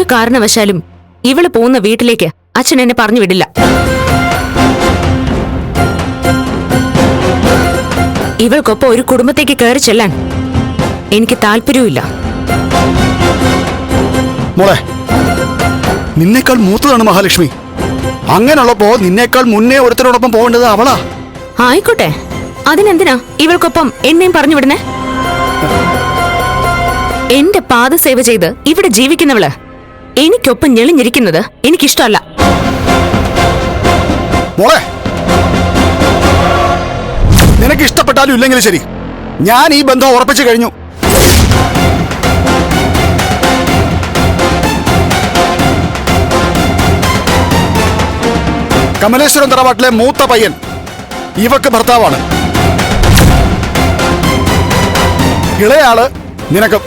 ഒരു കാരണവശാലും ഇവൾ പോകുന്ന വീട്ടിലേക്ക് അച്ഛൻ എന്നെ പറഞ്ഞു വിടില്ല. ഇവൾക്കൊപ്പം ഒരു കുടുംബത്തേക്ക് കയറി ചെല്ലാൻ എനിക്ക് താല്പര്യവുമില്ല. മോളെ നിന്നേക്കാൾ മൂത്തതാണ് മഹാലക്ഷ്മി. അങ്ങനെയുള്ളപ്പോ നിന്നേക്കാൾ മുന്നേ ഒരുത്തരോടൊപ്പം പോകേണ്ടത് അവളാ. ആയിക്കോട്ടെ. അതിനെന്തിനാ ഇവൾക്കൊപ്പം എന്നെയും പറഞ്ഞു വിടുന്നേ? എന്റെ പാദസേവ ചെയ്ത് ഇവിടെ ജീവിക്കുന്നവൾ എനിക്കൊപ്പം ഞെളിഞ്ഞിരിക്കുന്നത് എനിക്കിഷ്ടമല്ല. നിനക്ക് ഇഷ്ടപ്പെട്ടാലും ഇല്ലെങ്കിലും ശരി. ഞാൻ ഈ ബന്ധം ഉറപ്പിച്ചു കഴിഞ്ഞു. കമലേശ്വരം തറവാട്ടിലെ മൂത്ത പയ്യൻ ഇവക്ക് ഭർത്താവാണ്. ഇളയാൾ നിനക്ക്